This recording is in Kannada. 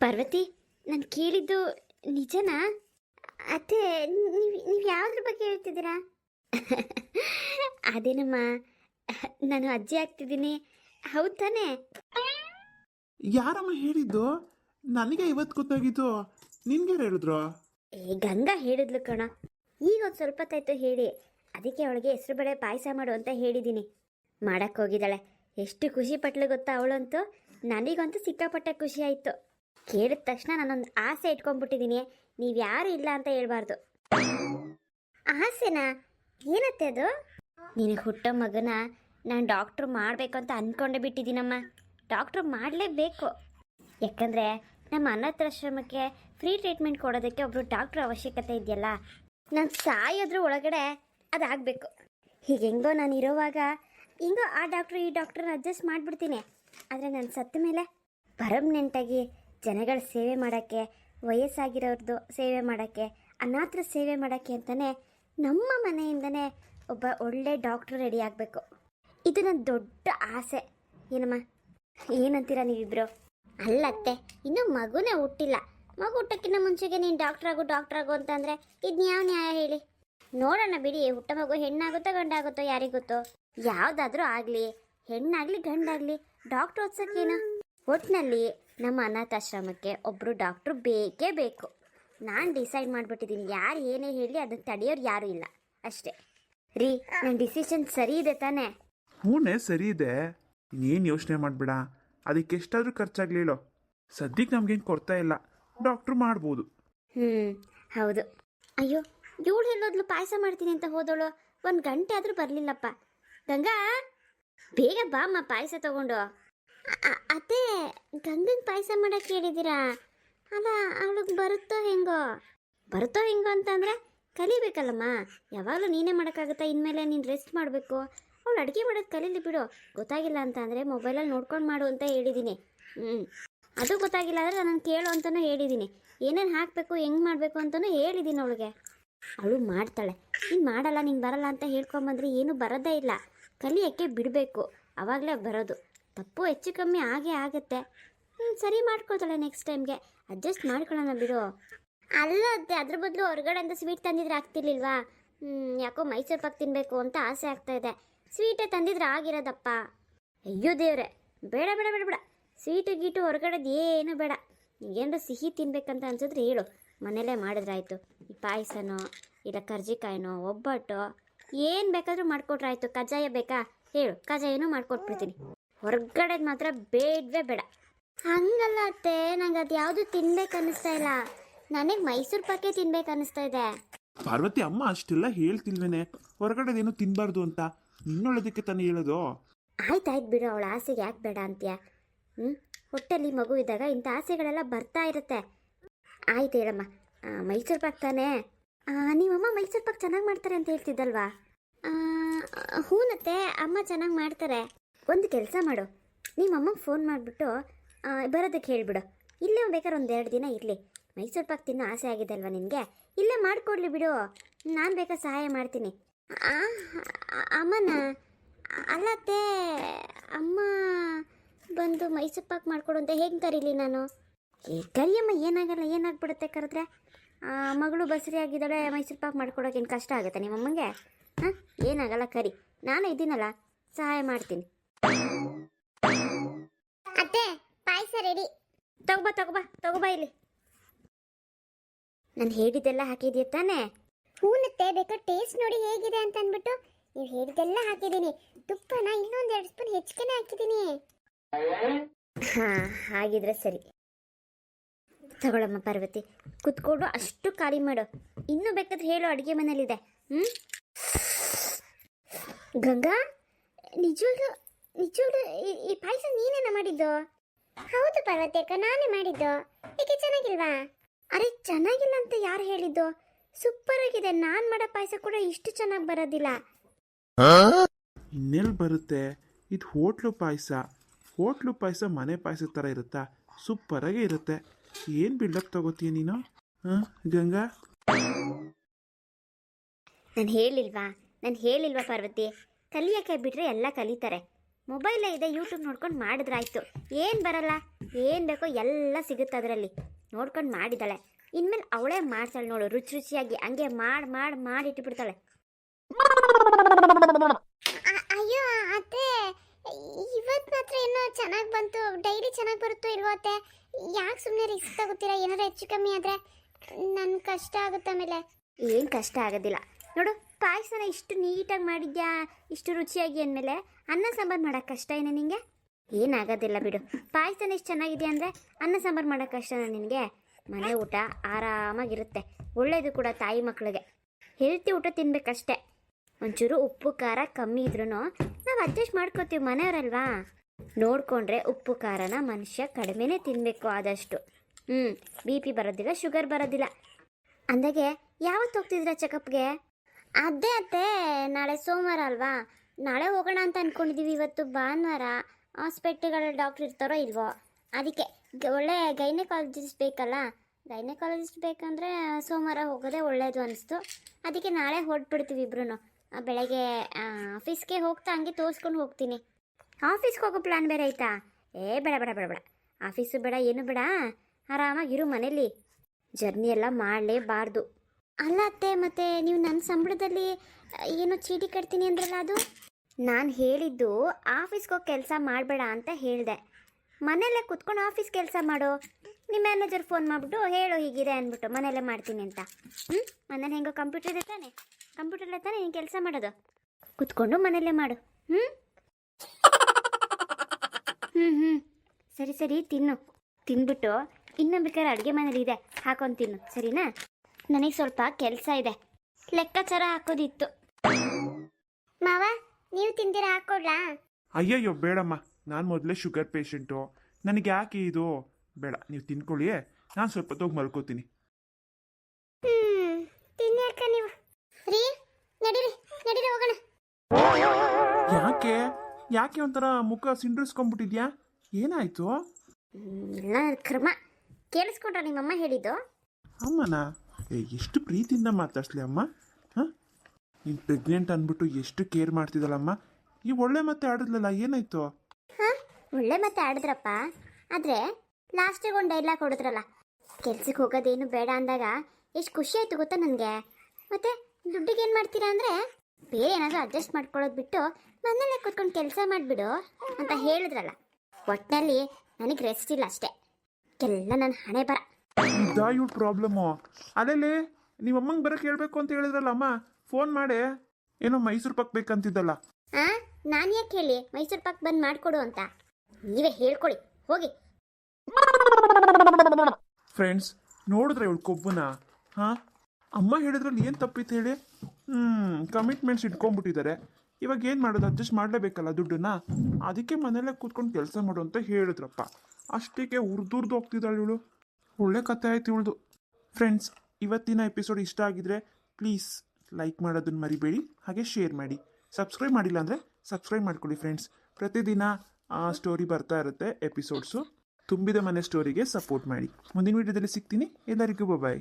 ಪಾರ್ವತಿ ನಾನು ಕೇಳಿದ್ದು ನಿಜನಾ? ಅತ್ತೆ ನೀವು ನೀವು ಯಾವುದ್ರ ಬಗ್ಗೆ ಹೇಳ್ತಿದ್ದೀರಾ? ಅದೇನಮ್ಮ ನಾನು ಅಜ್ಜಿ ಆಗ್ತಿದ್ದೀನಿ. ಹೌದು ತಾನೇ? ಯಾರಮ್ಮ ಹೇಳಿದ್ದು? ನನಗೆ ಇವತ್ತು ಗೊತ್ತಾಗಿದ್ದು ನಿನ್ಗೆ ಹೇಳಿದ್ರು? ಏ ಗಂಗಾ ಹೇಳಿದ್ಲು ಕಣ. ಈಗ ಒಂದು ಸ್ವಲ್ಪ ತಾಯ್ತು ಹೇಳಿ. ಅದಕ್ಕೆ ಅವಳಿಗೆ ಹೆಸರು ಬೇಳೆ ಪಾಯಸ ಮಾಡು ಅಂತ ಹೇಳಿದ್ದೀನಿ. ಮಾಡಕ್ಕೆ ಹೋಗಿದ್ದಾಳೆ. ಎಷ್ಟು ಖುಷಿ ಪಟ್ಲು ಗೊತ್ತಾ ಅವಳಂತೂ? ನನಗಂತೂ ಸಿಕ್ಕಾಪಟ್ಟೆ ಖುಷಿ ಆಯಿತು. ಕೇಳಿದ ತಕ್ಷಣ ನಾನೊಂದು ಆಸೆ ಇಟ್ಕೊಂಡ್ಬಿಟ್ಟಿದ್ದೀನಿ. ನೀವು ಯಾರು ಇಲ್ಲ ಅಂತ ಹೇಳ್ಬಾರ್ದು. ಆಸೆನಾ? ಏನತ್ತೆ ಅದು? ನಿನಗೆ ಹುಟ್ಟೋ ಮಗನ ನಾನು ಡಾಕ್ಟ್ರು ಮಾಡಬೇಕು ಅಂತ ಅಂದ್ಕೊಂಡೇ ಬಿಟ್ಟಿದ್ದೀನಮ್ಮ. ಡಾಕ್ಟ್ರು ಮಾಡಲೇಬೇಕು. ಯಾಕಂದರೆ ನಮ್ಮ ಅನಾಥಾಶ್ರಮಕ್ಕೆ ಫ್ರೀ ಟ್ರೀಟ್ಮೆಂಟ್ ಕೊಡೋದಕ್ಕೆ ಒಬ್ಬರು ಡಾಕ್ಟ್ರ್ ಅವಶ್ಯಕತೆ ಇದೆಯಲ್ಲ. ನಾನು ಸಾಯೋದ್ರ ಒಳಗಡೆ ಅದಾಗಬೇಕು. ಹೀಗೆ ಹೆಂಗೋ ನಾನು ಇರೋವಾಗ ಹಿಂಗೋ ಆ ಡಾಕ್ಟ್ರು ಈ ಡಾಕ್ಟ್ರನ್ನ ಅಡ್ಜಸ್ಟ್ ಮಾಡಿಬಿಡ್ತೀನಿ. ಆದರೆ ನಾನು ಸತ್ತ ಮೇಲೆ ಪರ್ಮನೆಂಟಾಗಿ ಜನಗಳ ಸೇವೆ ಮಾಡೋಕ್ಕೆ, ವಯಸ್ಸಾಗಿರೋರ್ದು ಸೇವೆ ಮಾಡೋಕ್ಕೆ, ಅನಾಥರ ಸೇವೆ ಮಾಡೋಕ್ಕೆ ಅಂತಲೇ ನಮ್ಮ ಮನೆಯಿಂದನೇ ಒಬ್ಬ ಒಳ್ಳೆ ಡಾಕ್ಟ್ರು ರೆಡಿ ಆಗಬೇಕು. ಇದು ನನ್ನ ದೊಡ್ಡ ಆಸೆ. ಏನಮ್ಮ? ಏನಂತೀರಾ ನೀವಿಬ್ಬರು ಅಲ್ಲತ್ತೆ ಇನ್ನೂ ಮಗುನೇ ಹುಟ್ಟಿಲ್ಲ. ಮಗು ಹುಟ್ಟಕ್ಕಿಂತ ಮುಂಚೆಗೆ ನೀನು ಡಾಕ್ಟರ್ ಆಗು ಡಾಕ್ಟರ್ ಆಗು ಅಂತಂದ್ರೆ ಇದು ಯಾವ ನ್ಯಾಯ ಹೇಳಿ? ನೋಡೋಣ ಬಿಡಿ, ಹುಟ್ಟ ಮಗು ಹೆಣ್ಣಾಗುತ್ತೋ ಗಂಡಾಗುತ್ತೋ ಯಾರಿಗೊತ್ತೋ ಯಾವುದಾದ್ರೂ ಆಗಲಿ, ಹೆಣ್ಣಾಗಲಿ ಗಂಡಾಗಲಿ, ಡಾಕ್ಟರ್ ಓದ್ಸೋಕ್ಕೇನು? ಒಟ್ಟಿನಲ್ಲಿ ನಮ್ಮ ಅನಾಥಾಶ್ರಮಕ್ಕೆ ಒಬ್ಬರು ಡಾಕ್ಟ್ರು ಬೇಕೇ ಬೇಕು. ನಾನು ಡಿಸೈಡ್ ಮಾಡಿಬಿಟ್ಟಿದ್ದೀನಿ. ಯಾರು ಏನೇ ಹೇಳಿ ಅದನ್ನು ತಡೆಯೋರು ಯಾರೂ ಇಲ್ಲ. ಅಷ್ಟೇ. ರೀ ನನ್ನ ಡಿಸಿಷನ್ ಸರಿ ಇದೆ ತಾನೇ? ಹೂನೆ ಸರಿ ಇದೆ. ಏನು ಯೋಚನೆ ಮಾಡಬೇಡ. ಅದಕ್ಕೆ ಎಷ್ಟಾದರೂ ಖರ್ಚಾಗ್ಲಿಲ್ಲೋ ಸದ್ಯಕ್ಕೆ ನಮಗೇನು ಕೊಡ್ತಾ ಇಲ್ಲ. ಡಾಕ್ಟ್ರು ಮಾಡ್ಬೋದು. ಹ್ಞೂ ಹೌದು. ಅಯ್ಯೋ ಇವಳು ಹೇಳೋದ್ಲು ಪಾಯಸ ಮಾಡ್ತೀನಿ ಅಂತ ಹೋದಳು. ಒಂದು ಗಂಟೆ ಆದರೂ ಬರಲಿಲ್ಲಪ್ಪ. ಗಂಗಾ ಬೇಗ ಬಾಮ್ಮ ಪಾಯಸ ತಗೊಂಡು. ಅತ್ತೆ ಗಂಗಂಗೆ ಪಾಯಸ ಮಾಡಕ್ಕೆ ಹೇಳಿದ್ದೀರಾ? ಅಲ್ಲ, ಅವಳಿಗೆ ಬರುತ್ತೋ ಹೆಂಗೋ? ಬರುತ್ತೋ ಹೆಂಗೋ ಅಂತಂದರೆ, ಕಲಿಬೇಕಲ್ಲಮ್ಮ. ಯಾವಾಗಲೂ ನೀನೇ ಮಾಡೋಕ್ಕಾಗುತ್ತಾ? ಇನ್ಮೇಲೆ ನೀನು ರೆಸ್ಟ್ ಮಾಡಬೇಕು. ಅವಳು ಅಡುಗೆ ಮಾಡೋದು ಕಲೀಲಿ ಬಿಡು. ಗೊತ್ತಾಗಿಲ್ಲ ಅಂತ ಅಂದರೆ ಮೊಬೈಲಲ್ಲಿ ನೋಡ್ಕೊಂಡು ಮಾಡು ಅಂತ ಹೇಳಿದ್ದೀನಿ ಹ್ಞೂ ಅದು ಗೊತ್ತಾಗಿಲ್ಲ ಅಂದರೆ ನಾನು ಕೇಳು ಅಂತಲೂ ಹೇಳಿದ್ದೀನಿ ಏನೇನು ಹಾಕಬೇಕು, ಹೆಂಗೆ ಮಾಡಬೇಕು ಅಂತಲೂ ಹೇಳಿದ್ದೀನಿ ಅವಳಿಗೆ. ಅವಳು ಮಾಡ್ತಾಳೆ. ನೀನು ಮಾಡಲ್ಲ, ನೀನು ಬರಲ್ಲ ಅಂತ ಹೇಳ್ಕೊಂಬಂದ್ರೆ ಏನೂ ಬರೋದೇ ಇಲ್ಲ. ಕಲಿಯೋಕ್ಕೆ ಬಿಡಬೇಕು. ಆವಾಗಲೇ ಬರೋದು. ತಪ್ಪು ಹೆಚ್ಚು ಕಮ್ಮಿ ಆಗೇ ಆಗುತ್ತೆ. ಹ್ಞೂ ಸರಿ ಮಾಡ್ಕೊಳ್ತಾಳೆ ನೆಕ್ಸ್ಟ್ ಟೈಮ್ಗೆ ಅಡ್ಜಸ್ಟ್ ಮಾಡ್ಕೊಳ್ಳೋಣ ಬಿಡು. ಅಲ್ಲ ಅದೇ ಅದ್ರ ಬದಲು ಹೊರಗಡೆಯಿಂದ ಸ್ವೀಟ್ ತಂದಿದ್ರೆ ಆಗ್ತಿರ್ಲಿಲ್ವಾ? ಹ್ಞೂ ಯಾಕೋ ಮೈಸೂರು ಪಾಕ್ ತಿನ್ನಬೇಕು ಅಂತ ಆಸೆ ಆಗ್ತಾ ಇದೆ. ಸ್ವೀಟೇ ತಂದಿದ್ರೆ ಆಗಿರೋದಪ್ಪ. ಅಯ್ಯೋ ದೇವ್ರೆ, ಬೇಡ ಬೇಡ ಬೇಡ ಬೇಡ. ಸ್ವೀಟು ಗೀಟು ಹೊರಗಡೆದು ಏನು ಬೇಡ. ಏನಾರು ಸಿಹಿ ತಿನ್ಬೇಕಂತ ಅನ್ಸಿದ್ರೆ ಹೇಳು. ಮನೇಲೇ ಮಾಡಿದ್ರಾಯ್ತು. ಈ ಪಾಯಸನೋ, ಇಲ್ಲ ಕರ್ಜಿಕಾಯಿನೋ, ಒಬ್ಬಟ್ಟು, ಏನು ಬೇಕಾದರೂ ಮಾಡ್ಕೊಟ್ರಾಯ್ತು. ಕಜ್ಜಾಯ ಬೇಕಾ? ಹೇಳು, ಕಜ್ಜಾಯನೂ ಮಾಡ್ಕೊಟ್ಬಿಡ್ತೀನಿ. ಹೊರಗಡೆದು ಮಾತ್ರ ಬೇಡವೇ ಬೇಡ. ಹಂಗಲ್ಲ ಅತ್ತೆ ನಂಗೆ ಅದು ಯಾವುದು ತಿನ್ಬೇಕು ಅನಿಸ್ತಾ ಇಲ್ಲ. ನನಗೆ ಮೈಸೂರು ಪಾಕೆ ತಿನ್ಬೇಕು ಅನಿಸ್ತಾ ಇದೆ. ಪಾರ್ವತಿ ಅಮ್ಮ ಅಷ್ಟೆಲ್ಲ ಹೇಳ್ತಿಲ್ವೇನೆ ಹೊರಗಡೆದೇನು ತಿನ್ಬಾರ್ದು ಅಂತ. ನಿನ್ನೊಳದಕ್ಕೆ ತಾನೇ ಹೇಳೋದು? ಆಯ್ತಾಯ್ತು ಬಿಡು ಅವಳ ಆಸೆಗೆ ಯಾಕೆ ಬೇಡ ಅಂತೀಯ? ಹ್ಞೂ ಹೊಟ್ಟೆಲಿ ಮಗು ಇದ್ದಾಗ ಇಂಥ ಆಸೆಗಳೆಲ್ಲ ಬರ್ತಾ ಇರುತ್ತೆ. ಆಯ್ತು ಹೇಳಮ್ಮ ಮೈಸೂರು ಪಾಕ್ ತಾನೇ? ನೀವಮ್ಮ ಮೈಸೂರು ಪಾಕ್ ಚೆನ್ನಾಗಿ ಮಾಡ್ತಾರೆ ಅಂತ ಹೇಳ್ತಿದ್ದಲ್ವಾ? ಹೂನತ್ತೆ ಅಮ್ಮ ಚೆನ್ನಾಗಿ ಮಾಡ್ತಾರೆ. ಒಂದು ಕೆಲಸ ಮಾಡು. ನಿಮ್ಮ ಅಮ್ಮಗೆ ಫೋನ್ ಮಾಡಿಬಿಟ್ಟು ಬರೋದಕ್ಕೆ ಹೇಳಿಬಿಡು. ಇಲ್ಲೇ ಬೇಕಾದ್ರೆ ಒಂದು ಎರಡು ದಿನ ಇರಲಿ. ಮೈಸೂರು ಪಾಕ್ ತಿನ್ನೋ ಆಸೆ ಆಗಿದೆ ಅಲ್ವಾ ನಿನಗೆ? ಇಲ್ಲೇ ಮಾಡಿಕೊಡ್ಲಿ ಬಿಡು. ನಾನು ಬೇಕಾದ್ರೆ ಸಹಾಯ ಮಾಡ್ತೀನಿ. ಅಮ್ಮನ? ಅಲ್ಲತ್ತೆ ಅಮ್ಮ ಬಂದು ಮೈಸೂರು ಪಾಕ್ ಮಾಡಿಕೊಡು ಅಂತ ಹೇಗೆ ಕರೀಲಿ ನಾನು? ಕರಿಯಮ್ಮ, ಏನಾಗಲ್ಲ, ಏನಾಗ್ಬಿಡುತ್ತೆ ಕರೆದ್ರೆ? ಮಗಳು ಬಸರಿ ಆಗಿದ್ದಾಳೆ, ಮೈಸೂರು ಪಾಕ್ ಮಾಡ್ಕೊಡೋಕೆ ಏನು ಕಷ್ಟ ಆಗುತ್ತೆ ನಿಮ್ಮಮ್ಮಂಗೆ? ಹಾಂ? ಏನಾಗಲ್ಲ, ಕರಿ. ನಾನು ಇದ್ದೀನಲ್ಲ, ಸಹಾಯ ಮಾಡ್ತೀನಿ. ಅತ್ತೆ, ಪಾಯಸ ರೆಡಿ ತಗೋಬಾ ತಗೋಬಾ ತಗೋಬಾ ಇಲ್ಲಿ. ನಾನು ಹೇಳಿದ್ದೆಲ್ಲ ಹಾಕಿದ್ಯ ತಾನೆ? ಹೂನತ್ತೆ ಬೇಕಾ ಟೇಸ್ಟ್ ನೋಡಿ ಹೇಗಿದೆ ಅಂತ ಅಂದ್ಬಿಟ್ಟು ನೀವು ಹೇಳಿದ್ದೆಲ್ಲ ಹಾಕಿದ್ದೀನಿ. ತುಪ್ಪನ ಇನ್ನೊಂದು ಎರಡು ಸ್ಪೂನ್ ಹೆಚ್ಚಿಗೆನೇ ಹಾಕಿದ್ದೀನಿ. ಹಾ, ಹಾಗಿದ್ರೆ ಸರಿ. ತಗೊಳಮ್ಮ ಪಾರ್ವತಿ, ಕುತ್ಕೊಂಡು, ಅಷ್ಟು ಖಾಲಿ ಮಾಡು. ಇನ್ನೂ ಬೇಕಾದ್ರೆ ಹೇಳು, ಅಡುಗೆ ಮನೇಲಿದೆ. ಹ್ಞೂ ಗಂಗಾ, ನಿಜವಾಗ್ಲೂ ನಿಜವಾಗ್ಲೂ ಈ- ಈ ಪಾಯಸ ನೀನೇನ ಮಾಡಿದ್ದು? ಹೌದು ಪಾರ್ವತಿ ಅಕ್ಕ ನಾನೇ ಮಾಡಿದ್ದು. ಏಕೆ ಚೆನ್ನಾಗಿಲ್ವಾ? ಅರೆ ಚೆನ್ನಾಗಿಲ್ಲ ಅಂತ ಯಾರು ಹೇಳಿದ್ದು? ಸೂಪರ್ ಆಗಿದೆ ನಾನು ಮಾಡೋ ಪಾಯಸ ಕೂಡ ಇಷ್ಟು ಚೆನ್ನಾಗಿ ಬರೋದಿಲ್ಲ. ಇನ್ನೆಲ್ಲಿ ಬರುತ್ತೆ? ಇದು ಹೋಟ್ಲು ಪಾಯಸ. ಹೋಟ್ಲು ಪಾಯಸ ಮನೆ ಪಾಯಸ ಥರ ಇರುತ್ತಾ? ಆಗಿ ಇರುತ್ತೆ. ಏನು ಬಿಲ್ಡಪ್ ತಗೋತೀಯ ನೀನು? ಹಾಂ ಗಂಗಾ? ನಾನು ಹೇಳಿಲ್ವಾ? ನಾನು ಹೇಳಿಲ್ವಾ ಪಾರ್ವತಿ? ಕಲಿಯಕ್ಕೆ ಬಿಟ್ರೆ ಎಲ್ಲ ಕಲಿತಾರೆ. ಮೊಬೈಲೇ ಇದೆ ಯೂಟ್ಯೂಬ್ ನೋಡ್ಕೊಂಡು ಮಾಡಿದ್ರಾಯ್ತು. ಏನು ಬರಲ್ಲ? ಏನು ಬೇಕೋ ಎಲ್ಲ ಸಿಗುತ್ತೆ ಅದರಲ್ಲಿ. ನೋಡ್ಕೊಂಡು ಮಾಡಿದ್ದಾಳೆ. ಇನ್ಮೇಲೆ ಅವಳೇ ಮಾಡ್ತಾಳೆ ನೋಡು ರುಚಿ ರುಚಿಯಾಗಿ. ಹಂಗೆ ಮಾಡಿ ಮಾಡಿ ಮಾಡಿ ಇಟ್ಬಿಡ್ತಾಳೆ. ಅಯ್ಯೋ ಅತ್ತೆ ಇವತ್ತು ಮಾತ್ರ ಏನೋ ಚೆನ್ನಾಗಿ ಬಂತು. ಡೈಲಿ ಚೆನ್ನಾಗಿ ಬರುತ್ತೋ ಇಲ್ವೋ ಅತ್ತೆ? ಯಾಕೆ ಸುಮ್ಮನೆ ರಿಸ್ಕ್ ತಗೋತೀರಾ? ಏನಾದರೂ ಹೆಚ್ಚು ಕಮ್ಮಿ ಆದರೆ ನನ್ನ ಕಷ್ಟ ಆಗುತ್ತೆ ಆಮೇಲೆ. ಏನು ಕಷ್ಟ ಆಗೋದಿಲ್ಲ. ನೋಡು ಪಾಯಸನ ಇಷ್ಟು ನೀಟಾಗಿ ಮಾಡಿದ್ಯಾ, ಇಷ್ಟು ರುಚಿಯಾಗಿ ಅಂದಮೇಲೆ ಅನ್ನ ಸಾಂಬಾರು ಮಾಡೋಕೆ ಕಷ್ಟ ಏನೇ ನಿನಗೆ ಏನಾಗೋದಿಲ್ಲ ಬಿಡು. ಪಾಯಸನ ಎಷ್ಟು ಚೆನ್ನಾಗಿದೆ ಅಂದರೆ ಅನ್ನ ಸಾಂಬಾರು ಮಾಡೋಕೆ ಕಷ್ಟನಾ ನಿನಗೆ? ಮನೆ ಊಟ ಆರಾಮಾಗಿರುತ್ತೆ. ಒಳ್ಳೆಯದು ಕೂಡ ತಾಯಿ ಮಕ್ಕಳಿಗೆ ಹೆಲ್ತಿ ಊಟ ತಿನ್ಬೇಕಷ್ಟೆ. ಒಂಚೂರು ಉಪ್ಪು, ಖಾರ ಕಮ್ಮಿ ಇದ್ರೂ ನಾವು ಅಡ್ಜಸ್ಟ್ ಮಾಡ್ಕೋತೀವಿ ಮನೆಯವರಲ್ವಾ? ನೋಡಿಕೊಂಡ್ರೆ ಉಪ್ಪು, ಖಾರನ ಮನುಷ್ಯ ಕಡಿಮೆನೇ ತಿನ್ನಬೇಕು ಆದಷ್ಟು. ಹ್ಞೂ ಬಿ ಪಿ ಬರೋದಿಲ್ಲ, ಶುಗರ್ ಬರೋದಿಲ್ಲ. ಅಂದಾಗೆ ಯಾವತ್ತು ಹೋಗ್ತಿದ್ರ ಚೆಕಪ್ಗೆ ಅದೇ ಅತ್ತೆ, ನಾಳೆ ಸೋಮವಾರ ಅಲ್ವಾ? ನಾಳೆ ಹೋಗೋಣ ಅಂತ ಅನ್ಕೊಂಡಿದ್ದೀವಿ ಇವತ್ತು ಭಾನುವಾರ. ಹಾಸ್ಪಿಟ್ಲ್ಗಳ ಡಾಕ್ಟ್ರ್ ಇರ್ತಾರೋ ಇಲ್ವೋ? ಅದಕ್ಕೆ ಒಳ್ಳೆ ಗೈನಕಾಲಜಿಸ್ಟ್ ಬೇಕಲ್ಲ? ಗೈನೆಕಾಲಜಿಸ್ಟ್ ಬೇಕಂದರೆ ಸೋಮವಾರ ಹೋಗೋದೇ ಒಳ್ಳೇದು ಅನಿಸ್ತು. ಅದಕ್ಕೆ ನಾಳೆ ಹೊರಟ್ಬಿಡ್ತೀವಿ ಇಬ್ರು ಬೆಳಗ್ಗೆ ಆಫೀಸ್ಗೆ ಹೋಗ್ತಾ ಹಂಗೆ ತೋರಿಸ್ಕೊಂಡು ಹೋಗ್ತೀನಿ. ಆಫೀಸ್ಗೆ ಹೋಗೋ ಪ್ಲಾನ್ ಬೇರೆ ಆಯ್ತಾ? ಏ, ಬೇಡ ಬೇಡ ಬೇಡ ಬೇಡ. ಆಫೀಸು ಬೇಡ, ಏನು ಬೇಡ. ಆರಾಮಾಗಿರು ಮನೇಲಿ. ಜರ್ನಿ ಎಲ್ಲ ಮಾಡಲೇಬಾರ್ದು. ಅಲ್ಲ ಅತ್ತೆ, ಮತ್ತೆ ನೀವು ನನ್ನ ಸಂಬಳದಲ್ಲಿ ಏನು ಚೀಟಿ ಕಟ್ತೀನಿ ಅಂದ್ರಲ್ಲ ಅದು? ನಾನು ಹೇಳಿದ್ದು ಆಫೀಸ್ಗೆ ಹೋಗಿ ಕೆಲಸ ಮಾಡಬೇಡ ಅಂತ ಹೇಳಿದೆ. ಮನೆಯಲ್ಲೇ ಕುತ್ಕೊಂಡು ಆಫೀಸ್ ಕೆಲಸ ಮಾಡು? ನಿಮ್ಮ ಮ್ಯಾನೇಜರ್ ಫೋನ್ ಮಾಡಿಬಿಟ್ಟು, ಹೇಳು, ಹೀಗಿದೆ ಅಂದ್ಬಿಟ್ಟು ಮನೆಯಲ್ಲೇ ಮಾಡ್ತೀನಿ ಅಂತ. ಹ್ಞೂ ಮನೇಲಿ ಹೆಂಗೋ ಕಂಪ್ಯೂಟರ್ ಇದೆ ತಾನೆ? ಕಂಪ್ಯೂಟರ್ಲೇ ತಾನೆ ನೀನು ಕೆಲಸ ಮಾಡೋದು? ಕುತ್ಕೊಂಡು ಮನೆಯಲ್ಲೇ ಮಾಡು. ಹ್ಞೂ ಹ್ಞೂ ಹ್ಞೂ ಸರಿ ಸರಿ, ತಿನ್ನು. ತಿಂದ್ಬಿಟ್ಟು ಇನ್ನೂ ಬೇಕಾದ್ರೆ ಅಡುಗೆ ಮನೇಲಿ ಇದೆ. ಹಾಕೊಂಡು ತಿನ್ನು. ಸರಿನಾ? ನನಗೆ ಸ್ವಲ್ಪ ಕೆಲಸ ಇದೆ. ಲೆಕ್ಕಾಚಾರ ಹಾಕೋದಿತ್ತು. ಮಾವ ನೀವು ತಿಂದಿರ ಹಾಕೊಡ್ಲಾ? ಅಯ್ಯಯ್ಯೋ ಬೇಡಮ್ಮ. ನಾನು ಮೊದಲೇ ಶುಗರ್ ಪೇಷಂಟು. ನನಗೆ ಯಾಕೆ ಇದು? ಬೇಡ ನೀವು ತಿನ್ಕೊಳ್ಳಿ. ನಾನು ಸ್ವಲ್ಪ ಹೊತ್ತೋಗಿ ಮಲ್ಕೋತೀನಿ. ಹ್ಮ್ ತಿನ್ನಿ ಅಕ್ಕ ನೀವು. ರೀ ನಡೀರಿ ನಡೀರಿ ಹೋಗೋಣ. ಯಾಕೆ? ಯಾಕೆ ಒಂಥರ ಮುಖ ಸಿಂಡ್ರಿಸ್ಕೊಂಡ್ಬಿಟ್ಟಿದ್ಯಾ? ಏನಾಯ್ತು? ಇಲ್ಲ ಕ್ರಮ. ಕೇಳಿಸ್ಕೊಂಡ್ರ ನಿಮ್ಮಮ್ಮ ಹೇಳಿದ್ದು? ಅಮ್ಮನ? ಎಷ್ಟು ಪ್ರೀತಿಯಿಂದ ಮಾತಾಡ್ಸ್ಲಿ ಅಮ್ಮ? ಹಾಂ? ನೀನು ಪ್ರೆಗ್ನೆಂಟ್ ಅಂದ್ಬಿಟ್ಟು ಎಷ್ಟು ಕೇರ್ ಮಾಡ್ತಿದ್ದಲ್ಲಮ್ಮ ಈ ಒಳ್ಳೆ ಮತ್ತೆ ಆಡಿದ್ಲಲ್ಲ, ಏನಾಯ್ತು? ಹಾಂ? ಒಳ್ಳೆ ಮತ್ತೆ ಆಡಿದ್ರಪ್ಪ. ಆದರೆ ಲಾಸ್ಟಿಗೆ ಒಂದು ಡೈಲಾಗ್ ಹೊಡೆದ್ರಲ್ಲ. ಕೆಲ್ಸಕ್ಕೆ ಹೋಗೋದೇನು ಬೇಡ ಅಂದಾಗ ಎಷ್ಟು ಖುಷಿ ಆಯ್ತು ಗೊತ್ತಾ ನನಗೆ? ಮತ್ತೆ ದುಡ್ಡಿಗೆ ಏನು ಮಾಡ್ತೀರಾ ಅಂದರೆ ಬೇರೆ ಏನಾದರೂ ಅಡ್ಜಸ್ಟ್ ಮಾಡ್ಕೊಳ್ಳೋದು ಬಿಟ್ಟು ಮನೇಲೆ ಕೂತ್ಕೊಂಡು ಕೆಲಸ ಮಾಡಿಬಿಡು ಅಂತ ಹೇಳಿದ್ರಲ್ಲ. ಒಟ್ಟಿನಲ್ಲಿ ನನಗೆ ರೆಸ್ಟ್ ಇಲ್ಲ ಅಷ್ಟೇ. ಎಲ್ಲ ನನ್ನ ಹಣೆ ಬರ. ಇದಾ ಇವ್ ಪ್ರಾಬ್ಲಮ್ಮು ಅಲ್ಲಲ್ಲಿ ನೀವು ಅಮ್ಮಂಗೆ ಬರೋಕೆ ಹೇಳ್ಬೇಕು ಅಂತ ಹೇಳಿದ್ರಲ್ಲ ಅಮ್ಮ ಫೋನ್ ಮಾಡಿ. ಏನೋ ಮೈಸೂರು ಪಾಕ್ ಬೇಕಂತಿದ್ದಲ್ಲ. ಆ? ನಾನು ಯಾಕೆ ಹೇಳಿ? ಮೈಸೂರು ಪಾಕ್ ಬಂದು ಮಾಡಿಕೊಡು ಅಂತ. ನೀವೇ ಹೇಳ್ಕೊಳ್ಳಿ ಹೋಗಿ. ಫ್ರೆಂಡ್ಸ್ ನೋಡಿದ್ರೆ ಇವಳು ಕೊಬ್ಬನ ಹಾಂ? ಅಮ್ಮ ಹೇಳಿದ್ರಲ್ಲಿ ಏನು ತಪ್ಪಿತ್ತು ಹೇಳಿ? ಹ್ಞೂ ಕಮಿಟ್ಮೆಂಟ್ಸ್ ಇಟ್ಕೊಂಡ್ಬಿಟ್ಟಿದ್ದಾರೆ. ಇವಾಗ ಏನು ಮಾಡೋದು? ಅಡ್ಜಸ್ಟ್ ಮಾಡಲೇಬೇಕಲ್ಲ ದುಡ್ಡನ್ನ? ಅದಕ್ಕೆ ಮನೆಯಲ್ಲೇ ಕೂತ್ಕೊಂಡು ಕೆಲಸ ಮಾಡು ಅಂತ ಹೇಳಿದ್ರಪ್ಪ. ಅಷ್ಟಕ್ಕೆ ಉರ್ದುರ್ದು ಹೋಗ್ತಿದ್ದಾಳೆ ಇವಳು. ಒಳ್ಳೆ ಕತೆ ಆಯ್ತು ಇವಳ್ದು. ಫ್ರೆಂಡ್ಸ್ ಇವತ್ತಿನ ಎಪಿಸೋಡ್ ಇಷ್ಟ ಆಗಿದ್ರೆ ಪ್ಲೀಸ್ ಲೈಕ್ ಮಾಡೋದನ್ನ ಮರಿಬೇಡಿ, ಹಾಗೆ ಶೇರ್ ಮಾಡಿ. ಸಬ್ಸ್ಕ್ರೈಬ್ ಮಾಡಿಲ್ಲ ಅಂದರೆ ಸಬ್ಸ್ಕ್ರೈಬ್ ಮಾಡ್ಕೊಳ್ಳಿ ಫ್ರೆಂಡ್ಸ್ ಪ್ರತಿದಿನ ಸ್ಟೋರಿ ಬರ್ತಾ ಇರುತ್ತೆ ಎಪಿಸೋಡ್ಸು ತುಂಬಿದ ಮನೆ ಸ್ಟೋರಿಗೆ ಸಪೋರ್ಟ್ ಮಾಡಿ. ಮುಂದಿನ ವೀಡಿಯೋದಲ್ಲಿ ಸಿಗ್ತೀನಿ. ಎಲ್ಲರಿಗೂ ಬಾಯ್